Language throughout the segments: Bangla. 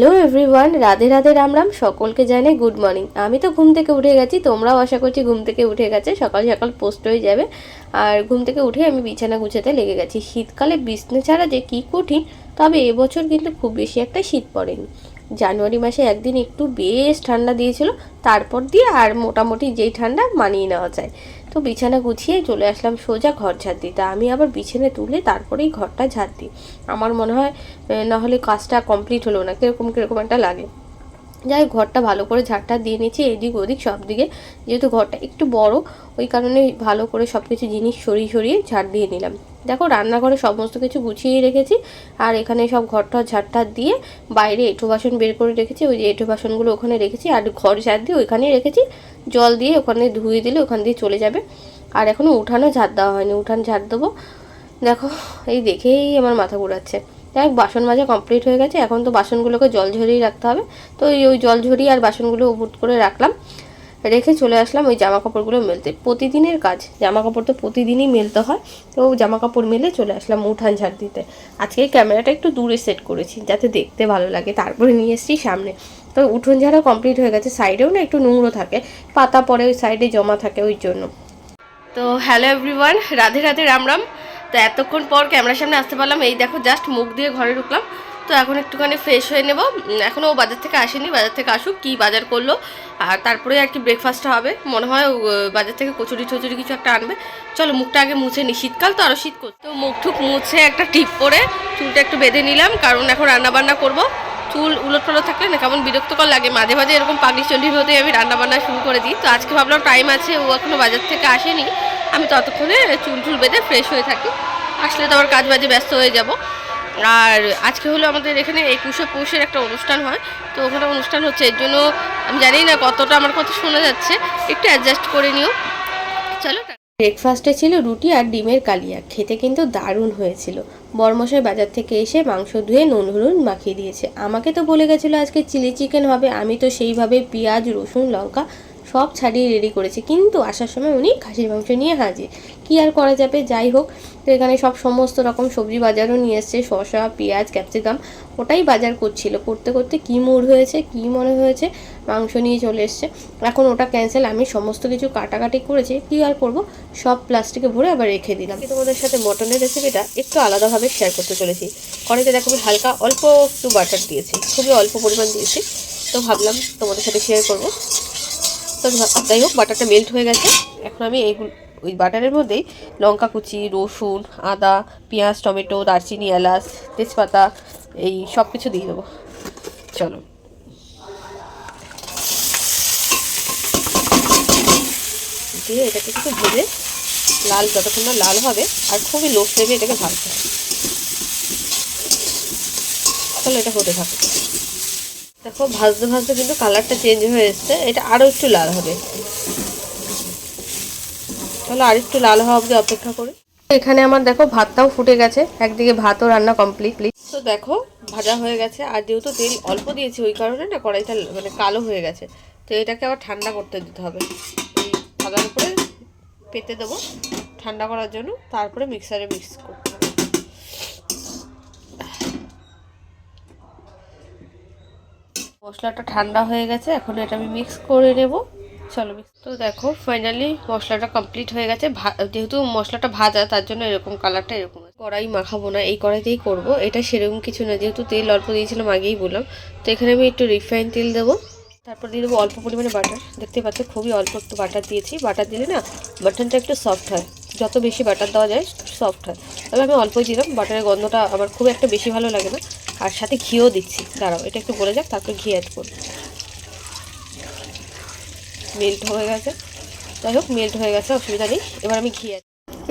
হ্যালো এভরিওয়ান, রাধে রাধে রাম রাম, সকলকে জানাই গুড মর্নিং। আমি তো ঘুম থেকে উঠে গেছি, তোমরাও আশা করছি ঘুম থেকে উঠে গেছে, সকাল সকাল পোস্ট হয়ে যাবে। আর ঘুম থেকে উঠে আমি বিছানা গুছাতে লেগে গেছি। শীতকালে বিছনা ছাড়া যে কী কঠিন, তবে এবছর কিন্তু খুব বেশি একটা শীত পড়েনি। জানুয়ারি মাসে একদিন একটু বেশ ঠান্ডা দিয়েছিল, তারপর দিয়ে আর মোটামুটি যেই ঠান্ডা মানিয়ে নেওয়া যায়। তো বিছানা গুছিয়ে চলে আসলাম সোজা ঘর ঝাড় দিতে। আমি আবার বিছানা তুলে তারপরেই ঘরটা ঝাড় দিই। আমার মনে হয় না হলে কাজটা কমপ্লিট হলো না। কীরকম কীরকম একটা লাগে। যাই ঘরটা ভালো করে ঝাড়টা দিয়ে নিয়েছি এদিক ওদিক সব দিকে। যেহেতু ঘরটা একটু বড়, ওই কারণে ভালো করে সব কিছু জিনিস সরিয়ে সরিয়ে ঝাড় দিয়ে নিলাম। দেখো, রান্নাঘরে সমস্ত কিছু গুছিয়ে রেখেছি, আর এখানে সব ঘরটা ঝাড়টা দিয়ে বাইরে এঁঠো বাসন বের করে রেখেছি, ওই যে এঁঠো বাসনগুলো ওখানে রেখেছি, আর ঘর ঝাড় দিয়ে ওইখানেই রেখেছি। জল দিয়ে ওখানে ধুয়ে দিলে ওখান দিয়ে চলে যাবে। আর এখনও উঠানো ঝাড় দেওয়া হয়নি, উঠান ঝাড় দেবো। দেখো, এই দেখেই আমার মাথা ঘুরাচ্ছে। যাই বাসন মাজা কমপ্লিট হয়ে গেছে, এখন তো বাসনগুলোকে জল ঝরিয়ে রাখতে হবে। তো ওই ওই জল ঝরিয়ে আর বাসনগুলো উবুট করে রাখলাম। রেখে চলে আসলাম ওই জামা কাপড়গুলো মেলতে। প্রতিদিনের কাজ জামা কাপড় তো প্রতিদিনই মেলতে হয়, তো জামা কাপড় মেলে চলে আসলাম উঠান ঝাড় দিতে। আজকে ক্যামেরাটা একটু দূরে সেট করেছি, যাতে দেখতে ভালো লাগে। তারপরে নিয়ে এসেছি সামনে। তো উঠোন ঝাড়া কমপ্লিট হয়ে গেছে সাইডেও না একটু নোংরো থাকে, পাতা পরে ওই সাইডে জমা থাকে ওই জন্য। তো হ্যালো এভরিওয়ান রাধে রাধে রাম রাম। তো এতক্ষণ পর ক্যামেরার সামনে আসতে পারলাম। এই দেখো জাস্ট মুখ দিয়ে ঘরে ঢুকলাম। তো এখন একটুখানি ফ্রেশ হয়ে নেব। এখনও ও বাজার থেকে আসেনি, বাজার থেকে আসুক, কী বাজার করল। আর তারপরে আর কি ব্রেকফাস্টটা হবে। মনে হয় বাজার থেকে কচুরি টচুরি কিছু একটা আনবে। চলো, মুখটা আগে মুছে নি। শীতকাল তো আরও শীত করছে তো মুখ টুক মুছে একটা টিপ পরে চুলটা একটু বেঁধে নিলাম, কারণ এখন রান্না বান্না করব। চুল উলট থাকলে না কেমন বিরক্তকর লাগে। মাঝে মাঝে এরকম পাগলি চল্লির হতেই আমি রান্না বান্না শুরু করে দিই। তো আজকে ভাবলাম টাইম আছে, ও এখনও বাজার থেকে আসেনি। আমি ততক্ষণে চুল টুল বেঁধে ফ্রেশ হয়ে থাকি। আসলে তো আবার কাজ বাজে, ব্যস্ত হয়ে যাব। আর আজকে হলো আমাদের এখানে একুশে পৌষের একটা অনুষ্ঠান হয়। তো ওখানে অনুষ্ঠান হচ্ছে, এর জন্য আমি জানি না কতটা, আমার কথা শোনা যাচ্ছে। একটু অ্যাডজাস্ট করে নিও। চলো ব্রেকফাস্টে ছিল রুটি আর ডিমের কালিয়া। খেতে কিন্তু দারুণ হয়েছিল। বরমশাই বাজার থেকে এসে মাংস ধুয়ে নুন, হলুদ মাখিয়ে দিয়েছে। আমাকে তো বলে গেছিল আজকে চিলি চিকেন হবে, আমি তো সেইভাবে পেঁয়াজ, রসুন, লঙ্কা সব ছাড়িয়ে রেডি করেছি। কিন্তু আসার সময় উনি খাসির মাংস নিয়ে হাজির। কি আর করা যাবে? যাই হোক, তো এখানে সব সমস্ত রকম সবজি বাজারও নিয়ে এসছে, শসা, পেঁয়াজ, ক্যাপসিকাম। ওটাই বাজার করছিল। করতে করতে কি মুড হয়েছে, কি মনে হয়েছে, মাংস নিয়ে চলে এসছে। এখন ওটা ক্যান্সেল আমি সমস্ত কিছু কাটাকাটি করেছি। কি আর করব? সব প্লাস্টিকে ভরে আবার রেখে দিলাম। তোমাদের সাথে মটনের রেসিপিটা একটু আলাদাভাবে শেয়ার করতে চলেছি। কড়াইতে দেখো হালকা অল্প একটু বাটার দিয়েছি। খুবই অল্প পরিমাণ দিয়েছি। তো ভাবলাম তোমাদের সাথে শেয়ার করব। তো যাই হোক বাটারটা মেল্ট হয়ে গেছে। এখন আমি এইগুলো ওই বাটারের মধ্যেই লঙ্কা কুচি, রসুন, আদা, পেঁয়াজ, টমেটো, দারচিনি, এলাচ, তেজপাতা, এই সব কিছু দিয়ে দেবো। চলো। দিয়ে এটাকে কিছু ভেজে লাল, যতক্ষণ না লাল হবে, আর খুবই লো ফ্লেমে এটাকে ভাজতে হবে। চলো এটা হতে থাকে দেখো, ভাজতে ভাজতে কিন্তু কালারটা চেঞ্জ হয়ে এসছে। এটা আরও একটু লাল হবে। চলো আর একটু লাল হওয়া অবধি অপেক্ষা করি। এখানে আমার দেখো ভাতটাও ফুটে গেছে একদিকে ভাতও রান্না কমপ্লিট তো দেখো ভাজা হয়ে গেছে আর যেহেতু তেল অল্প দিয়েছি ওই কারণে না কড়াইটা মানে কালো হয়ে গেছে। তো এটাকে আবার ঠান্ডা করতে দিতে হবে। এই থালার উপরে পেতে দেবো ঠান্ডা করার জন্য তারপরে মিক্সারে মিক্স করতে হবে মশলাটা ঠান্ডা হয়ে গেছে এখন এটা আমি মিক্স করে নেব। চলো তো দেখো ফাইনালি মশলাটা কমপ্লিট হয়ে গেছে। যেহেতু মশলাটা ভাজা, তার জন্য এরকম কালারটা এরকম কড়াই মাখাবো না, এই কড়াইতেই করব। এটা সেরকম কিছু না, যেহেতু তেল অল্প দিয়েছিলাম, আগেই বললাম। তো এখানে আমি একটু রিফাইন তেল দেবো। তারপর দিয়ে দেবো অল্প পরিমাণে বাটার দেখতে পাচ্ছ, খুবই অল্প একটু বাটার দিয়েছি। বাটার দিলে না বাটনটা একটু সফট হয়। যত বেশি বাটার দেওয়া যায় সফট হয়। তবে আমি অল্পই দিলাম। বাটারের গন্ধটা আমার খুব একটা বেশি ভালো লাগে না। আর সাথে ঘিও দিচ্ছি। দাঁড়াও, এটা একটু বলে যাক, তারপর ঘি অ্যাড করব। মেল্ট হয়ে গেছে। যাই হোক মেল্ট হয়ে গেছে, অসুবিধা নেই। এবার আমি ঘি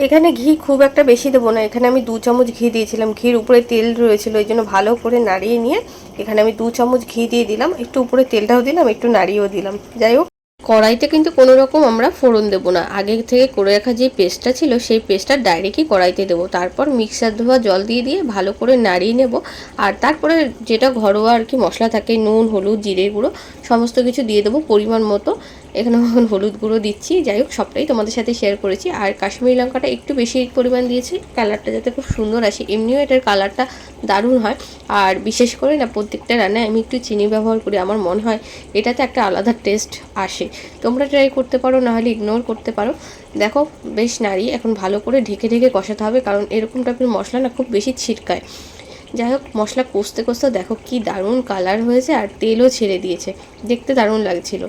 এখানে ঘি খুব একটা বেশি দেবো না। এখানে আমি দু চামচ ঘি দিয়েছিলাম। ঘির উপরে তেল রয়েছিল ওই জন্য ভালো করে নাড়িয়ে নিয়ে এখানে আমি দু চামচ ঘি দিয়ে দিলাম। একটু উপরে তেলটাও দিলাম, একটু নাড়িয়েও দিলাম। যাই হোক, কড়াইতে কিন্তু কোনো রকম আমরা ফোড়ন দেবো না। আগে থেকে করে রাখা যে পেস্টটা ছিল, সেই পেস্টটা ডাইরেক্টই কড়াইতে দেবো। তারপর মিক্সার ধোয়া জল দিয়ে দিয়ে ভালো করে নাড়িয়ে নেব। আর তারপরে যেটা ঘরোয়া আর কি মশলা থাকে, নুন, হলুদ জিরে গুঁড়ো, সমস্ত কিছু দিয়ে দেবো পরিমাণ মতো। এখানে এখন হলুদ গুঁড়ো দিচ্ছি। যাই হোক, সবটাই তোমাদের সাথে শেয়ার করেছি। আর কাশ্মীরি লঙ্কাটা একটু বেশি পরিমাণ দিয়েছি। কালারটা যাতে খুব সুন্দর আসে। এমনিও এটার কালারটা দারুণ হয়। আর বিশেষ করে না, প্রত্যেকটা রান্নায় আমি একটু চিনি ব্যবহার করি। আমার মনে হয় এটাতে একটা আলাদা টেস্ট আসে। তোমরা ট্রাই করতে পারো নাহলে ইগনোর করতে পারো। দেখো, বেশ নাড়ি এখন ভালো করে ঢেকে ঢেকে কষাতে হবে, কারণ এরকম টাইপের মশলা না খুব বেশি ছিটকায়। যাই হোক, মশলা কষতে কষতে দেখো কি দারুণ কালার হয়েছে, আর তেলও ছেড়ে দিয়েছে। দেখতে দারুণ লাগছিল।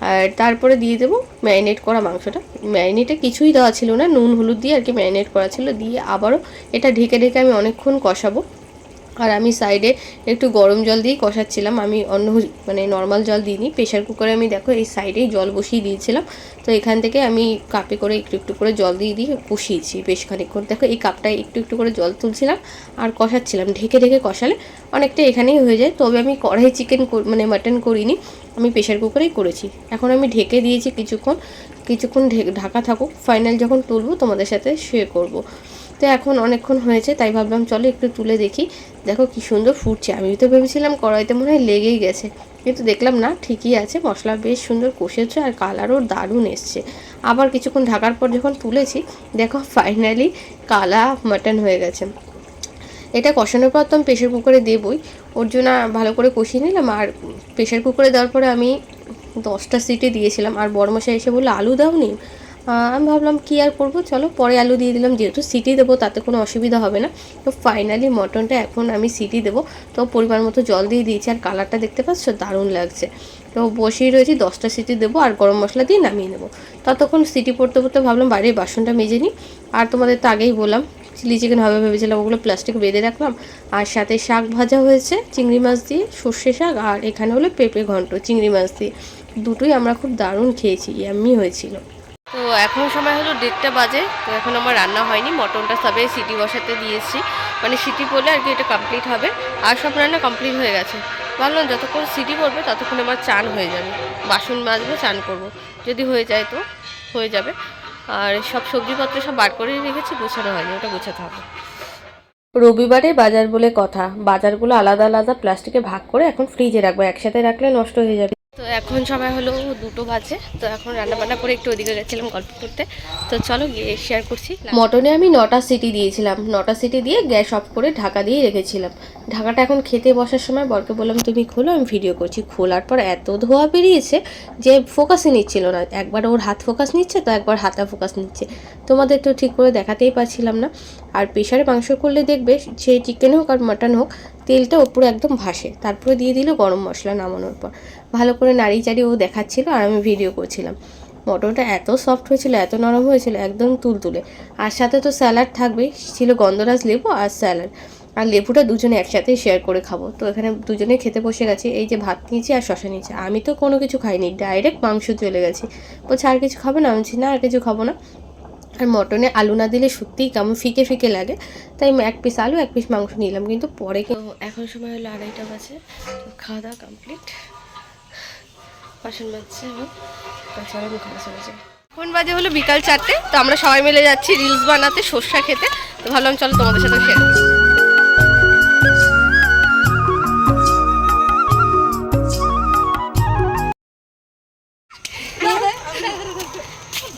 আর তারপরে দিয়ে দেবো ম্যারিনেট করা মাংসটা। ম্যারিনেটে কিছুই দেওয়া ছিল না, নুন, হলুদ দিয়ে আর কি ম্যারিনেট করা ছিল। দিয়ে আবারও এটা ঢেকে ঢেকে আমি অনেকক্ষণ কষাবো। আর আমি সাইডে একটু গরম জল দিয়েই কষাচ্ছিলাম। আমি অন্য মানে নর্মাল জল দিইনি। প্রেশার কুকারে আমি দেখো এই সাইডেই জল বসিয়ে দিয়েছিলাম। তো এখান থেকে আমি কাপে করে একটু একটু করে জল দিয়ে দিয়ে কষিয়েছি বেশ খানিক্ষণ দেখো এই কাপটায় একটু একটু করে জল তুলছিলাম আর কষাচ্ছিলাম। ঢেকে ঢেকে কষালে অনেকটা এখানেই হয়ে যায়। তবে আমি কড়াই চিকেন মানে মাটন করিনি। আমি প্রেশার কুকারেই করেছি। এখন আমি ঢেকে দিয়েছি কিছুক্ষণ। কিছুক্ষণ ঢাকা থাকুক। ফাইনাল যখন তুলবো তোমাদের সাথে শেয়ার করব। তো এখন অনেকক্ষণ হয়েছে, তাই ভাবলাম চলো একটু তুলে দেখি। দেখো কি সুন্দর ফুটছে আমি তো ভেবেছিলাম কড়াইতে মনে হয় লেগেই গেছে। কিন্তু দেখলাম না, ঠিকই আছে, মশলা বেশ সুন্দর কষেছে আর কালারও দারুণ এসছে। আবার কিছুক্ষণ ঢাকার পর যখন তুলেছি, দেখো ফাইনালি কালা মাটন হয়ে গেছে। এটা কষানোর পর তো আমি প্রেশার কুকারে দেবই, ওর জন্য ভালো করে কষিয়ে নিলাম আর প্রেশার কুকারে দেওয়ার পরে আমি দশটা সিটে দিয়েছিলাম। আর বড় মশাই এসে বলল, আলু দাওনি? আমি ভাবলাম কী আর করব? চলো পরে আলু দিয়ে দিলাম, যেহেতু সিটি দেবো, তাতে কোনো অসুবিধা হবে না। তো ফাইনালি মটনটা এখন আমি সিটি দেবো। তো পরিমাণ মতো জল দিয়ে দিয়েছি, আর কালারটা দেখতে পাচ্ছ? দারুণ লাগছে। তো বসিয়ে রয়েছি, দশটা সিটি দেবো, আর গরম মশলা দিয়ে নামিয়ে নেব। ততক্ষণ সিটি পড়তে পড়তে ভাবলাম বাইরের বাসনটা মেজে নিই। আর তোমাদের তো আগেই বললাম, চিলি চিকেন হবে ভেবেছিলাম, ওগুলো প্লাস্টিক বেঁধে রাখলাম। আর সাথে শাক ভাজা হয়েছে, চিংড়ি মাছ দিয়ে, সর্ষে শাক, আর এখানে হলো পেঁপে ঘন্ট, চিংড়ি মাছ দিয়ে। দুটোই আমরা খুব দারুণ খেয়েছি ইয়াম্মি হয়েছিল। তো এখন সময় হলো দেড়টা বাজে, তো এখন আমার রান্না হয়নি, মটনটা সবে সিটি বসাতে দিয়েছি। মানে সিটি পড়লে আর কি এটা কমপ্লিট হবে। আর সব রান্না কমপ্লিট হয়ে গেছে। ভাবলাম যতক্ষণ সিটি পড়বে ততক্ষণ আমার চান হয়ে যাবে। বাসন মাজবো, চান করব। যদি হয়ে যায় তো হয়ে যাবে। আর সব সবজিপত্র সব বার করে রেখেছি, গোছানো হয়নি, ওটা গোছাতে হবে। রবিবারে বাজার বলে কথা। বাজারগুলো আলাদা আলাদা, প্লাস্টিকে ভাগ করে এখন ফ্রিজে রাখব। একসাথে রাখলে নষ্ট হয়ে যাবে। তো এখন সময় হলো দুটো বাজে, তো এখন রান্না বান্না করে একটু ওদিকে গেছিলাম গল্প করতে। তো চলো গিয়ে শেয়ার করছি। মটনে আমি নটা সিটি দিয়েছিলাম। নটা সিটি দিয়ে গ্যাস অফ করে ঢাকা দিয়ে রেখেছিলাম। ঢাকাটা এখন খেতে বসার সময় বরকে বললাম, তুমি খোলো, আমি ভিডিও করছি। খোলার পর এত ধোয়া বেরিয়েছে যে ফোকাসই নিচ্ছিল না। একবার ওর হাত ফোকাস নিচ্ছে, তো একবার হাতা ফোকাস নিচ্ছে। তোমাদের তো ঠিক করে দেখাতেই পারছিলাম না। আর প্রেশারে মাংস করলে দেখবে সে চিকেন হোক আর মাটন হোক তেলটা ওপরে একদম ভাসে। তারপরে দিয়ে দিল গরম মশলা নামানোর পর। ভালো করে নাড়ি চাড়ি ও দেখাচ্ছিল আর আমি ভিডিও করছিলাম। মটনটা এত সফট হয়েছিল, এত নরম হয়েছিল, একদম তুলতুলে। আর সাথে তো স্যালাড থাকবেই, ছিল গন্ধরাজ লেবু আর স্যালাড আর লেবুটা দুজনে একসাথে শেয়ার করে খাব। তো এখানে দুজনে খেতে বসে গেছে, এই যে ভাত নিয়েছি আর শশা নিয়েছি। আমি তো কোনো কিছু খাইনি ডাইরেক্ট মাংস চলে গেছি। বলছে আর কিছু খাবে না? আমি না, আর কিছু খাব না। আর মটনে আলু না দিলে সত্যিই কেমন ফিকে ফিকে লাগে। তাই আমি এক পিস আলু এক পিস মাংস নিলাম কিন্তু পরে এখন সময় হলো আড়াইটা বাজে। তো খাওয়া দাওয়া কমপ্লিট বাসন বাজছে এখন। ঘরে চলে যাই এখন বাজে হলো বিকাল চারটে তো আমরা সবাই মিলে যাচ্ছি রিলস বানাতে সর্ষা খেতে। তো ভাবলাম চলো তোমাদের সাথে শেয়ার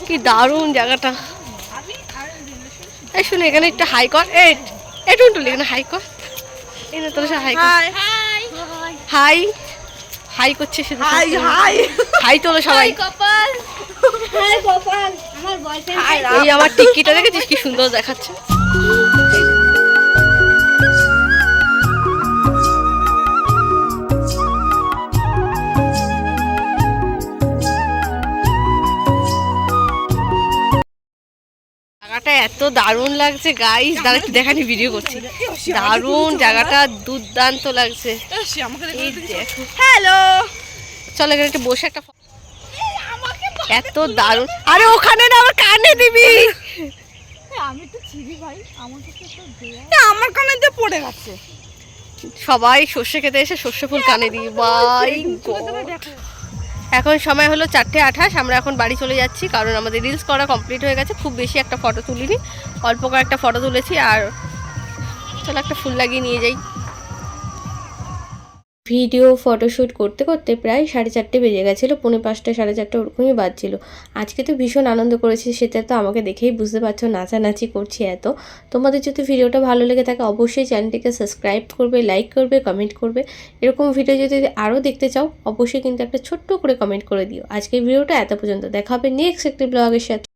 কি দারুণ জায়গাটা। এই শুনে এখানে একটা হাই কর এই একটু টুলি এখানে হাই কর এই না তোর হাই কর হাই হাই করছে সে হাই হাই হাই তোলো সবাই। কপাল। হাই কপাল। আমার বয়ফ্রেন্ড এই আমার টিকিটা দেখেছিস কি সুন্দর দেখাচ্ছে? জায়গাটা এত দারুণ লাগছে গাইস দাঁড়া একটু দেখানি ভিডিও করছি। দারুণ জায়গাটা দুর্দান্ত লাগছে। দেখো। হ্যালো চলো এখানে একটু বসে একটা এত দারুণ। আরে ওখানে না আমার কানে দিবি। আমি তো ছিড়ি ভাই আমার কানে পড়ে গেছে। সবাই সর্ষে খেতে এসে সর্ষে ফুল কানে দিই। Bye God. এখন সময় হলো চারটে আঠাশ, আমরা এখন বাড়ি চলে যাচ্ছি, কারণ আমাদের রিলস করা কমপ্লিট হয়ে গেছে, খুব বেশি একটা ফটো তুলিনি, অল্প কয়েকটা ফটো তুলেছি, আর চলো একটা ফুল লাগিয়ে নিয়ে যাই। ভিডিও ফটোশ্যুট করতে করতে প্রায় সাড়ে চারটে বেজে গেছিল, পৌনে পাঁচটা সাড়ে চারটে ওরকমই বাজছিল। আজকে তো ভীষণ আনন্দ করেছি, সেটা তো আমাকে দেখেই বুঝতে পারছ, নাচানাচি করছি এত। তোমাদের যদি ভিডিওটা ভালো লেগে থাকে, অবশ্যই চ্যানেলটিকে সাবস্ক্রাইব করবে, লাইক করবে, কমেন্ট করবে। এরকম ভিডিও যদি আরও দেখতে চাও, অবশ্যই কিন্তু একটা ছোট্ট করে কমেন্ট করে দিও। আজকের ভিডিওটা এত পর্যন্ত, দেখা হবে নেক্সট একটি ব্লগের সাথে।